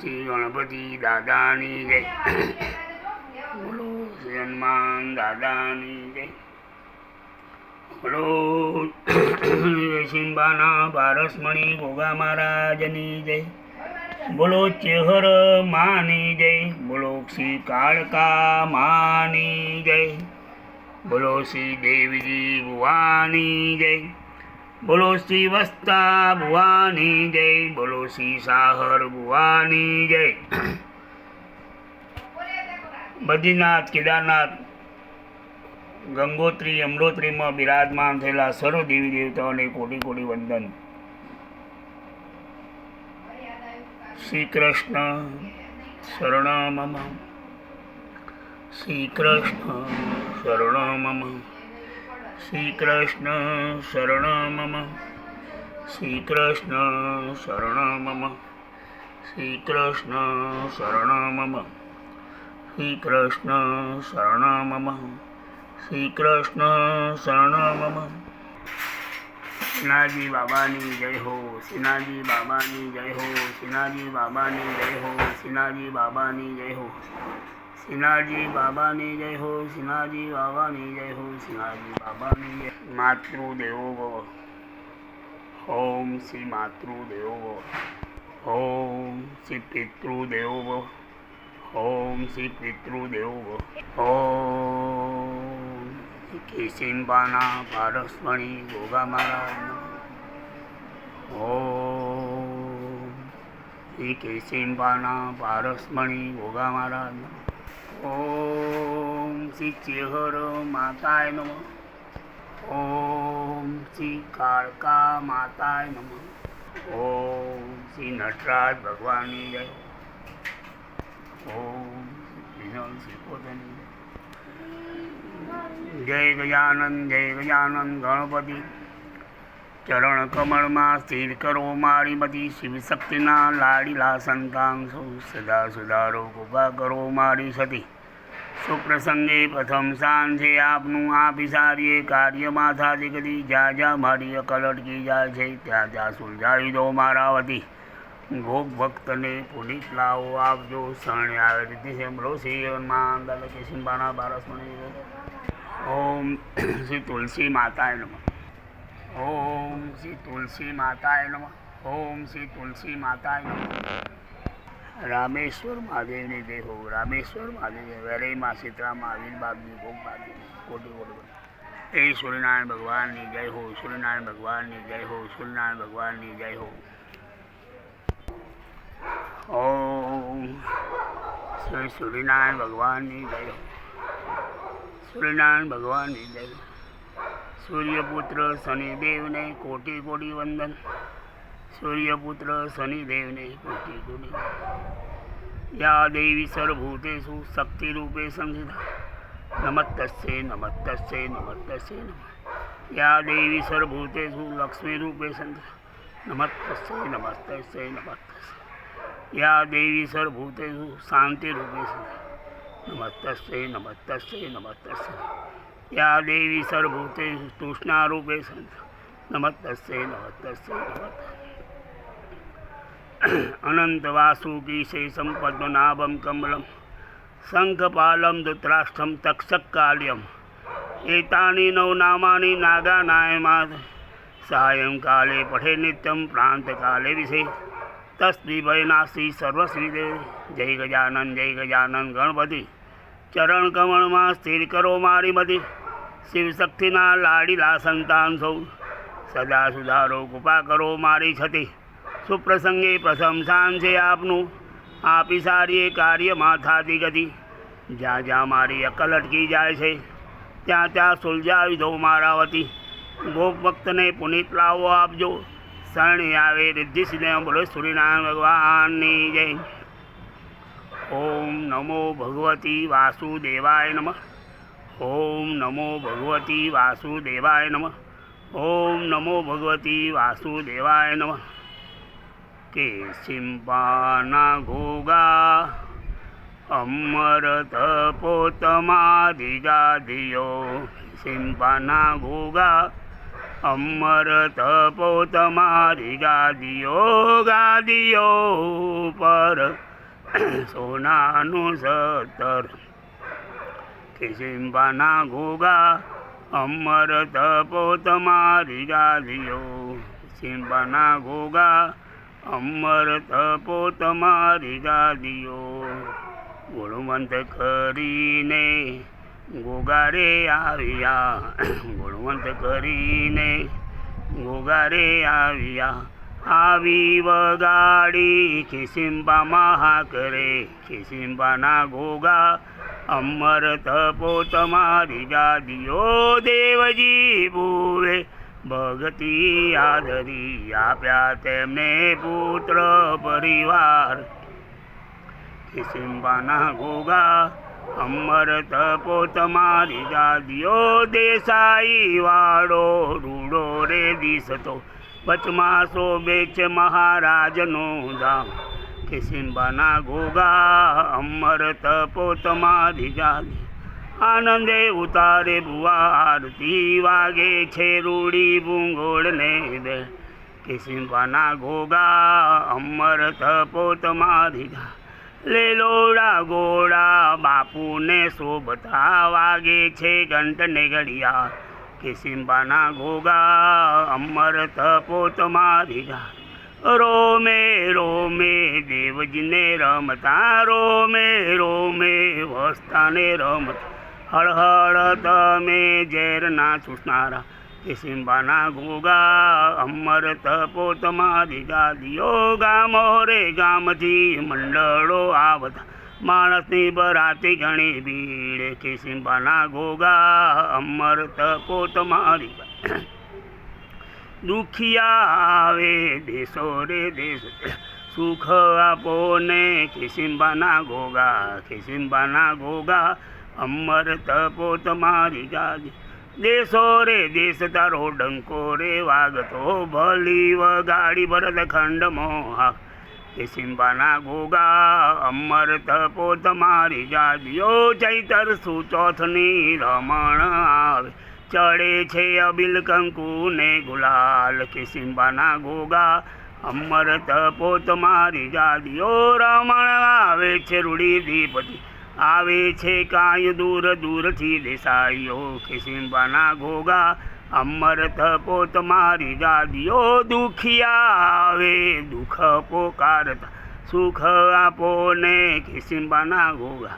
શ્રી ગણપતિ દાદાની જય. બોલો શ્રી હનુમાન દાદાની જય. બોલો સિંબાના પારસમણી ગોગા મહારાજની જય. બોલો ચેહર માની જય. બોલો શ્રી કાળકા માની જય. બોલો શ્રી દેવજી ભુવાની જય. બોલો શ્રી વસ્તા ભુવાની જય, બોલો શ્રી સાહર ભુવાની જય. બદ્રીનાથ, કેદારનાથ, ગંગોત્રી યમનોત્રીમાં બિરાજમાન થયેલા સર્વ દેવી દેવતાઓને કોટી કોટી વંદન. શ્રી કૃષ્ણ શરણ મમ શ્રી કૃષ્ણ શરણ મમ શ્રી કૃષ્ણ શરણ મમ શ્રીકૃષ્ણ શરણ મમ શ્રીકૃષ્ણ શરણ મમ શ્રીકૃષ્ણ શરણ મમ શ્રીકૃષ્ણ શરણ મમ સિનાજી બાબાની જય હો સિનાજી બાબાની જય હો સિનાજી બાબાની જય હો સિનાજી બાબાની જય હો. સિનાજી બાબાની જય હો સિનાજી બાબાની જય હો સિનાજી બાબાની જય. માતૃદેવો ઓમ શ્રી માતૃદેવો ઓમ શ્રી પિતૃદેવો ઓમ શ્રી પિતૃદેવો ભવ. ઓમ કેસિંબાના પારસમણી ગોગા મહારાજ ઓમ શ્રી કેસિંબાના પારસમણી ગોગા મહારાજનો. ઓમ શ્રી ચેહર માતાય નમ. ઓમ શ્રી કાળકા માતાય નમ. ઓમ શ્રી નટરાજ ભગવાનની જય. ઓમ વિનલ શ્રીપોતની જય. ગજાનંદ જય ગજાનંદ ગણપતિ. ચરણ કમળમાં સ્થિર કરો મારી બધી શિવશક્તિના લાડીલા સંતાન. સૌ સદા સુધારો કૃપા કરો મારી સતી. સુપ્રસંગે પ્રથમ સાંજે આપનું આ સારીએ કાર્યમાં થાતી કદી જ્યાં જ્યાં મારી અકલ અટકી જાય છે ત્યાં ત્યાં સુલઝાવી દો મારા વતી ગોપ ભક્તને પુનિત લાવો આપજો શરણે આવે રીતે સાંભળો શ્રી હનુમાન દાદા કે બારસ ઓમ શ્રી તુલસી માતાય નમઃ ઓમ શ્રી તુલસી માતાય નમઃ ઓમ શ્રી તુલસી માતાએ નમઃ રામેશ્વર મહાદેવની જય હો. રામેશ્વર મહાદેવ, વેરઈમાં સીતરામાં આવીર બાગની ભોગ બાગની કોટી કોટી એ સૂર્યનારાયણ ભગવાનની જય હો, સૂર્યનારાયણ ભગવાનની જય હો, સૂર્યનારાયણ ભગવાનની જય હો. ઓમ શ્રી સૂર્યનારાયણ ભગવાનની જય હો. સૂર્યનારાયણ ભગવાનની જય સૂર્યપુત્ર શનિદેવને કોટી કોટી વંદન. સૂર્યપુત્ર શનિદેવને કોટી કોટી યા દેવી સર્વભૂતેશુ શક્તિરૂપે સંહિતા. નમસ્તસ્ય નમસ્તસ્ય નમસ્તસ્ય નમ. યા દેવી સર્વભૂતેશુ લક્ષ્મીરૂપે સંહિતા. નમસ્તસ્ય નમસ્તસ્ય નમસ્તસ્ય. યા દેવી સર્વભૂતેશુ શાંતિરૂપે સંહિતા. નમસ્તસ્ય નમસ્તસ્ય નમસ્તસ્ય યા દેવી સર્વભૂતેશુ તૃષ્ણારૂપે સંહિતા. નમસ્તસ્ય નમસ્તસ્ય નમસ્તસ્ય અનંત વાસુકી સંપદ્મનાભમ કમલમ શંખપાલમ ધૃતરાષ્ટ્રમ તક્ષકાલ્યમ એતાની નવનામાની નાગાનાયમાદ સાયંકાલે પઠે નિત્યમ પ્રાંતકાલે વિશે તસ્મી ભયનાશી સર્વશ્રી જય ગજાનન જય ગજાનન ગણપતિ ચરણ કમળમાં સ્થિર કરો મારી બધી શિવશક્તિના લાડીલા સંતાન સૌ સદા સુધારો કૃપા કરો મારી છતી સુપ્રસંગે પ્રશંસાન છે આપનું આપી સારી કાર્યમાં થતી ગતિ જ્યાં જ્યાં મારી અકલ અટકી જાય છે ત્યાં ત્યાં સુલઝાવી દો મારા વતી ગોપ ભક્તને પુનિત લાવો આપજો શરણે આવે રિદ્ધિ સિદ્ધિ બોલો સૂર્યનારાયણ ભગવાનની જય ઓમ નમો ભગવતી વાસુદેવાય નમ ઓમ નમો ભગવતી વાસુદેવાય નમઃ ઓમ નમો ભગવતી વાસુદેવાય નમઃ કે સિંપાના ઘોગા અમરત પોતમા દિગા દિયો સિંપાના ઘોગા અમરત તપો તમારી ગાદીઓ ગાદીઓ પર સોનાનું સતર કિસિમ્બાના ઘોગા અમરત તપો તમારી ગાદીઓ સિમ્બાના ઘોગા અમર તપો તમારી દાદીઓ ગુણવંત કરીને ગોગારે આવ્યા. ગુણવંત કરીને ગોગારે આવ્યા. આવી વગાડી ખિસિંબા મહા કરે ખિસિંબાના ગોગા અમર તપો તમારી દાદીઓ દેવજી ભૂવે ભગતી આદરી આપ્યા તેમને પુત્ર પરિવાર. કિસિમ્બાના ગોગા અમર તપો તમારી દાદીઓ દેસાઈ વાળો રૂડો રે દિસતો. વચમાં શોભે છે મહારાજનું ધામ કિસિમ્બાના ગોગા અમર તપો તમારી ગાદી આનંદે ઉતારે ભુવા આરતી વાગે છે રૂડી ભૂંગોળને બે કિસિમ્બાના ઘોગા અમર તપો તમારી ગા લેલોડા ગોળા બાપુને શોભતા વાગે છે ઘંટને ઘડિયા. કિસિમ્બાના ઘોગા અમર તપો તમારી ગા રોમે રોમે દેવજીને રમતા, રોમે રોમે વસ્તાને રમતા. હળ હળ તમે ઝેરના ચૂસનારા સિંબાના ગોગા અમર તપો તમારી દાદીઓ ગામો રે ગામથી મંડળો આવતા માણસની બરાતી ઘણી ભીડ સિંબાના ગોગા અમર તપો તમારી દુખિયા આવે દેશો રે દેશ સુખ આપો ને કિસિમ્બાના ગોગા કિસિમ્બાના ગોગા અમર તપો તમારી ગાદી દેશો રે, દેશ તારો ડંકો રે, વાગતો ભલી વગાડી ભરત ખંડ મોહા. કિસિમ્બાના ગોગા અમર તપો તમારી ગાદીઓ ચૈતર સુચોથની રમણ આવે. ચડે છે અબિલ કંકુ ને ગુલાલ કિસિમ્બાના ગોગા અમર તપો તમારી ગાદીઓ રમણ આવે છે રૂડી દીપતિ આવે છે કાંઈ દૂર, દૂરથી દેસાઈઓ. ખિસિંબાના ગોગા અમર પોત તમારી દાદીઓ દુખિયા આવે, દુઃખ પોકારતા, સુખ આપો ને. ખિસિંબાના ઘોગા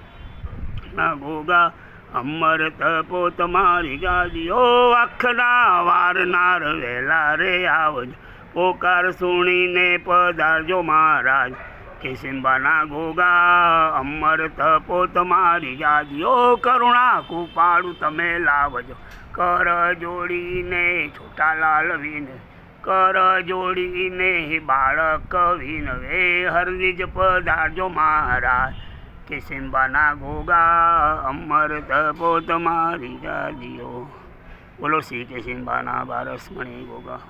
ના ઘોગા અમર પોત તમારી ગાદીઓ આખના વારનાર વહેલા રે આવજો, પોકાર સુણીને પધારજો મહારાજ. કિસિમ્બાના ગોગા, અમર તપો તમારી જાગ્યો કરુણા કૃપાળું તમે લાવજો. કર જોડીને છોટા લાલ વિન કર જોડીને બાળક વિનવે હરદીજ પધારજો મહારાજ કિસિમ્બાના ગોગા, અમર તપો તમારી જાગ્યો બોલો શ્રી કિશિનબાના બારસ મણી ગોગા.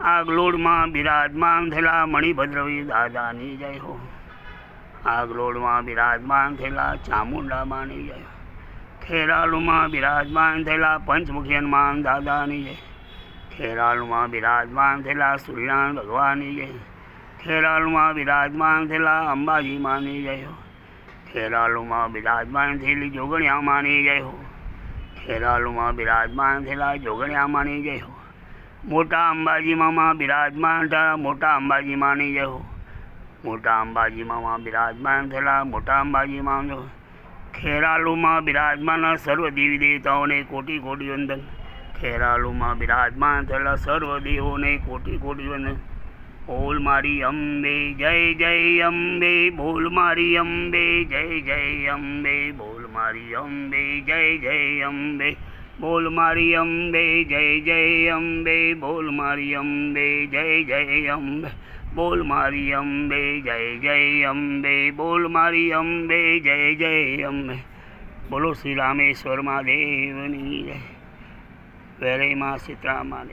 આગલોડમાં બિરાજમાન થયેલા મણિભદ્રવી દાદાની જય હો. આગલોડમાં બિરાજમાન થયેલા ચામુંડામાની જય હો. ખેરાલુમાં બિરાજમાન થયેલા પંચમુખીયનમાં દાદાની જય. ખેરાલુમાં બિરાજમાન થયેલા સૂર્યનારાયણ ભગવાનની જય. ખેરાલુમાં બિરાજમાન થયેલા અંબાજી માની જય ખેરાલુમાં બિરાજમાન થયેલી જોગણિયા માની જય હો. ખેરાલુમાં બિરાજમાન થયેલા જોગણિયા માની જય હો. મોટા અંબાજી મામા બિરાજમાન થયા મોટા અંબાજી માની જય હો મોટા અંબાજી મામા બિરાજમાન થયેલા મોટા અંબાજી માં જો ખેરાલુમાં બિરાજમાન સર્વ દેવી દેવતાઓને કોટી કોટી વંદન ખેરાલુમાં બિરાજમાન થયેલા સર્વ દેવોને કોટી કોટી વંદન બોલ મારી અંબે જય જય અંબે બોલ મારી અંબે જય જય અંબે બોલ મારી અંબે જય જય અંબે બોલ મારી અંબે, જય જય અંબે, બોલ મારી અંબે, જય જય અંબે, બોલ મારી અંબે, જય જય અંબે, બોલ મારી અંબે, જય જય અંબે. બોલો શ્રી રામેશ્વર મહાદેવની જય. વેરઈમાં સીતરામાં